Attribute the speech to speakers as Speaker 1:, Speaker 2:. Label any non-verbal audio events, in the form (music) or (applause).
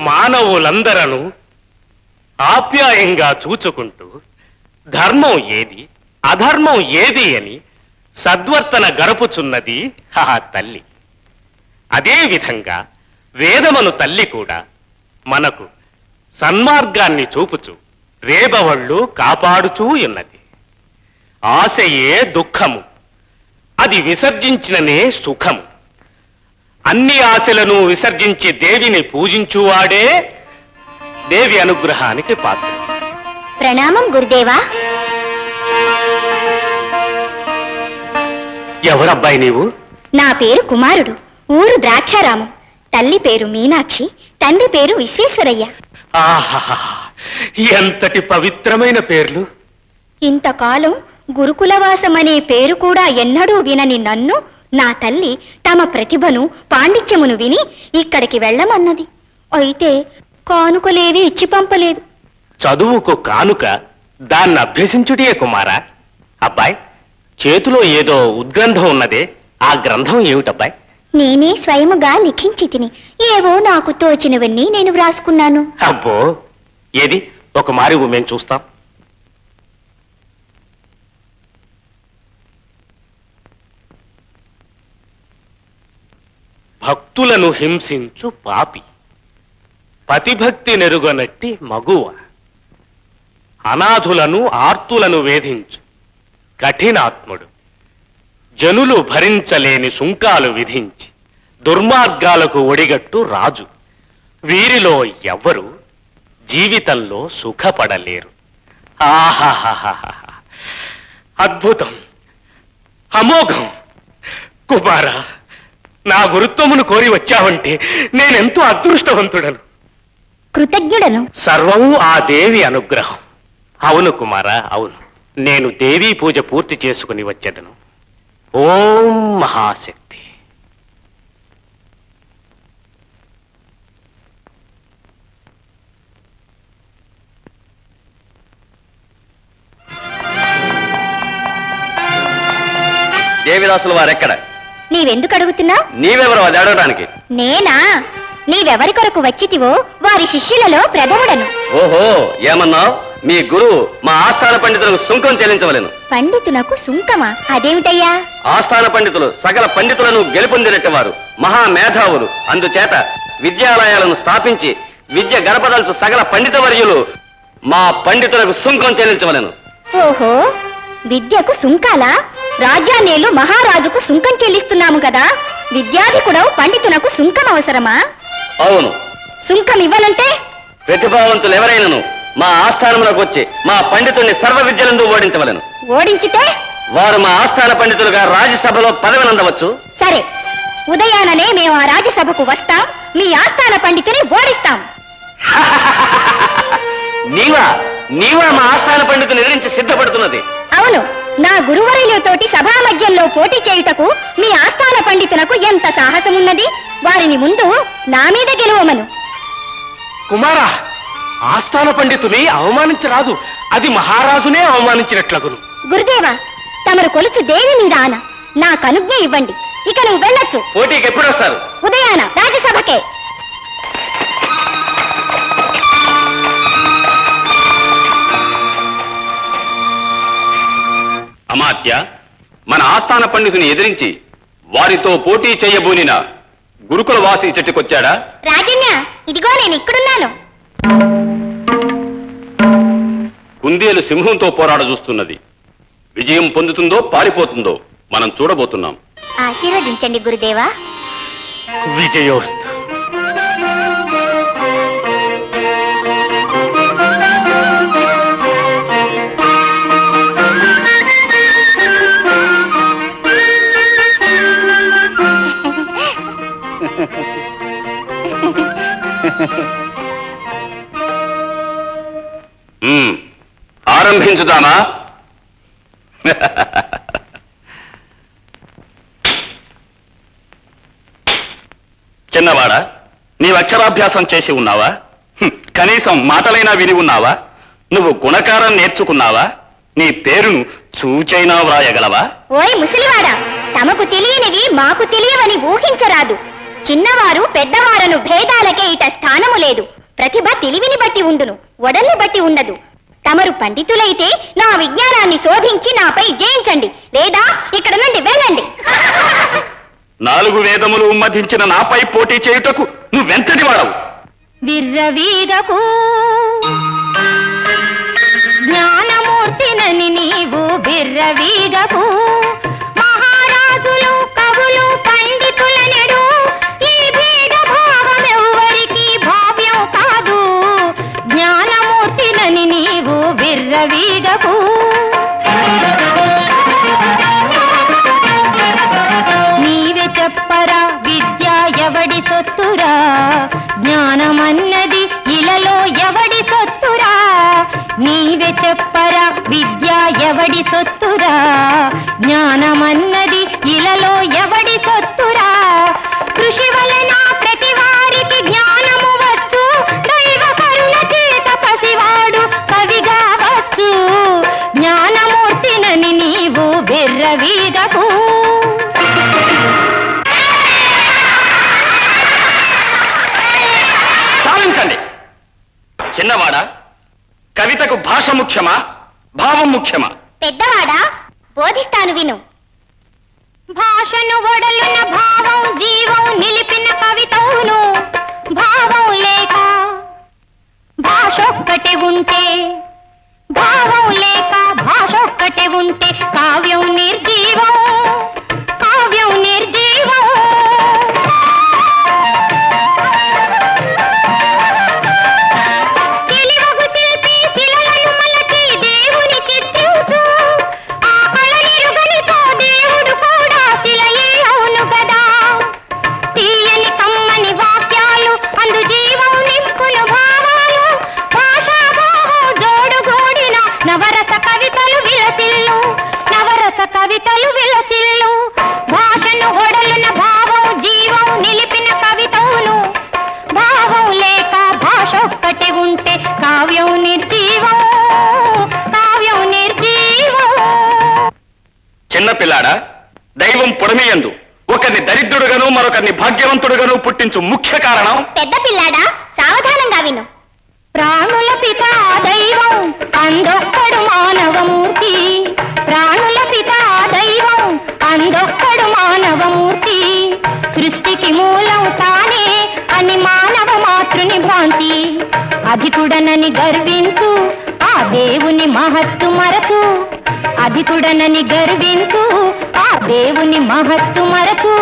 Speaker 1: మానవులందరను ఆప్యాయంగా చూచుకుంటూ ధర్మం ఏది అధర్మం ఏది అని సద్వర్తన గరుపుచున్నది ఆ తల్లి. అదేవిధంగా వేదమను తల్లి కూడా మనకు సన్మార్గాన్ని చూపుచు రేబవళ్ళు కాపాడుచూ ఉన్నది. ఆశయే దుఃఖము అది విసర్జించిననే సుఖము. అన్ని ఆశలను విసర్జించి దేవిని పూజించువాడే దేవి అనుగ్రహానికి పాత్ర.
Speaker 2: ప్రణామం గురుదేవా.
Speaker 1: ఎవరబ్బాయి నీవు?
Speaker 2: నా పేరు కుమారుడు ఊరు ద్రాక్షారామం. తల్లి పేరు మీనాక్షి తండ్రి పేరు విశ్వేశ్వరయ్య.
Speaker 1: ఆహాహా ఎంతటి పవిత్రమైన పేర్లు.
Speaker 2: ఇంతకాలం గురుకులవాసం అనే పేరు కూడా ఎన్నడూ వినని నన్ను నా తల్లి తమ ప్రతిభను పాండిత్యమును విని ఇక్కడికి వెళ్ళమన్నది. అయితే కానుకలేవి ఇచ్చి పంపలేదు.
Speaker 1: చదువుకు కానుక దాన్ని అభ్యసించుటే కుమారా? అబ్బాయి చేతిలో ఏదో ఉద్గ్రంథం ఉన్నదే ఆ గ్రంథం ఏమిటబ్బాయి?
Speaker 2: నేనే స్వయముగా లిఖించి తిని ఏవో నాకు తోచినవన్నీ నేను వ్రాసుకున్నాను.
Speaker 1: అబ్బో ఏది? ఒక మారి మేము చూస్తాం. భక్తులను హింసించు పాపి. పతిభక్తి నెరుగనట్టి మగువ. అనాథులను ఆర్తులను వేధించు. కఠినాత్ముడు. జనులు భరించలేని సుంకాలు విధించి. దుర్మార్గాలకు ఒడిగట్టు రాజు. వీరిలో ఎవ్వరు జీవితంలో సుఖపడలేరు. ఆహాహాహాహా. అద్భుతం. అమోఘం. కుమారా. నా గురుత్వమును కోరి వచ్చావంటే నేనెంతో అదృష్టవంతుడను.
Speaker 2: కృతజ్ఞుడను?
Speaker 1: సర్వము ఆ దేవి అనుగ్రహం. అవును కుమారా అవును. నేను దేవీ పూజ పూర్తి చేసుకుని వచ్చేదను. ఓం మహాశక్తి.
Speaker 3: దేవిదాసుల వారెక్కడ?
Speaker 2: నీవెందుకు అడుగుతున్నావు
Speaker 3: నీవెవరు అది అడగడానికి
Speaker 2: నేనా? నీవెవరి కొరకు వచ్చితివో? వారి శిష్యులలో ప్రథముడను.
Speaker 3: ఓహో ఏమన్నావు? మీ గురువు మా ఆస్థాన పండితులకు సుంకం చెల్లించవలెను.
Speaker 2: పండితునకు సుంకమా? అదేమిటయ్యా?
Speaker 3: ఆస్థాన పండితులు సకల పండితులను గెలుపొందినట్టువారు మహా మేధావులు. అందుచేత విద్యాలయాలను స్థాపించి విద్య గడపదలుచు సకల పండిత వర్యులు మా పండితులకు సుంకం చెల్లించవలెను.
Speaker 2: ఓహో విద్యకు సుంకాలా? రాజ్యాన్నేలు మహారాజుకు సుంకం చెల్లిస్తున్నాము కదా? విద్యాధికుడవు పండితునకు సుంకం అవసరమా?
Speaker 3: అవును.
Speaker 2: సుంకం ఇవ్వనంటే?
Speaker 3: ప్రతిభావంతులు ఎవరైనను మా ఆస్థానములకు వచ్చి మా పండితుడిని సర్వ విద్యలందు ఓడించవలెను.
Speaker 2: ఓడించితే?
Speaker 3: వారు మా ఆస్థాన పండితులుగా రాజ్యసభలో పదవినందవచ్చు
Speaker 2: సరే. ఉదయాననే మేము ఆ రాజ్యసభకు వస్తాం. మీ ఆస్థాన పండితుని ఓడిస్తాం. (laughs)
Speaker 3: నీవా? నీవా మా ఆస్థాన పండితుని ఎదిరించి సిద్ధపడుతున్నది?
Speaker 2: అవును. నా గురువరులతోటి సభా మధ్యంలో పోటీ చేయుటకు మీ ఆస్థాన పండితునకు ఎంత సాహసమున్నది? వారిని ముందు నా మీద గెలువమను.
Speaker 1: కుమారా ఆస్థాన పండితుని అవమానించరాదు. అది మహారాజునే అవమానించినట్లగును.
Speaker 2: గురుదేవా తమరు కొలుచు దేవి మీద ఆన? నా కనుజ్ఞ ఇవ్వండి. ఇక నువ్వు వెళ్ళొచ్చు.
Speaker 3: పోటీకి ఎప్పుడు వస్తారు?
Speaker 2: ఉదయాన రాజ్యసభకే
Speaker 3: అమాత్య మన ఆస్థాన పండితుని ఎదిరించి వారితో పోటీ చేయబోనిన గురుకుల వాసి చెట్టుకొచ్చాడా
Speaker 2: రాజన్య ఇదిగో నేను ఇక్కడున్నాను.
Speaker 3: కుందేలు సింహంతో పోరాడ చూస్తున్నది. విజయం పొందుతుందో పారిపోతుందో మనం చూడబోతున్నాం.
Speaker 2: ఆశీర్వదించండి గురుదేవా.
Speaker 1: విజయోస్తు
Speaker 3: ఆరంభించుదామా చిన్నవాడా నీవు అక్షరాభ్యాసం చేసి ఉన్నావా? కనీసం మాటలైనా విని ఉన్నావా? నువ్వు గుణకారం నేర్చుకున్నావా? నీ పేరును చూచైనా వ్రాయగలవా?
Speaker 2: ఓయ్ ముసలివాడా తమకు తెలియనివి మాకు తెలియవని ఊహించరాదు. చిన్నవారు పెద్దవారను భేదాలకే ఇట స్థానము లేదు
Speaker 4: లేదు. ప్రతిభ తెలివిని బట్టి ఉండును ఒడల్ని బట్టి ఉండదు. తమరు పండితులైతే నా విజ్ఞానాన్ని శోధించి నాపై జయించండి. లేదా ఇక్కడ నుండి వెళ్ళండి.
Speaker 3: నాలుగు వేదములు ఉమ్మధించిన నాపై పోటీ చేయుటకు నువ్వెంతటి వాడవు?
Speaker 4: విర్రవీగకు విర్రవీగకు నీవే చెప్పరా విద్య ఎవడి సొత్తురా? జ్ఞానమన్నది ఇలలో ఎవడి సొత్తురా? నీవే చెప్పరా విద్య ఎవడి సొత్తురా? జ్ఞానమన్నది ఇలలో ఎవడి సొత్తురా? కృషి వలనా
Speaker 3: ముఖ్యమా?
Speaker 4: పెద్దవాడా? బోధిస్తాను విను. భాషను ఒడలున భావం జీవం నిలిపిన కవితవును. భావం లేక భాష భాషొక్కటి ఉంటే భావం లేక భాష భాషొక్కటి ఉంటే
Speaker 3: పొడమియందు. ఒకరిని దరిద్రుడుగాను మరొకరిని భాగ్యవంతుడుగాను పుట్టించు ముఖ్య కారణం?
Speaker 4: పెద్ద పిల్లాడా సావధానంగా విను. ప్రాణుల పిత దైవం అందొక్కడు మానవమూర్తి. ప్రాణుల పిత దైవం అందొక్కడు మానవమూర్తి. సృష్టికి మూలం తానే అని మానవ మాతృని భ్రాంతి. అధికుడనని గర్వించు ఆ దేవుని మహత్తు మరచు. అధికుడనని గర్వించు ఆ దేవుని మహత్తు మరచు.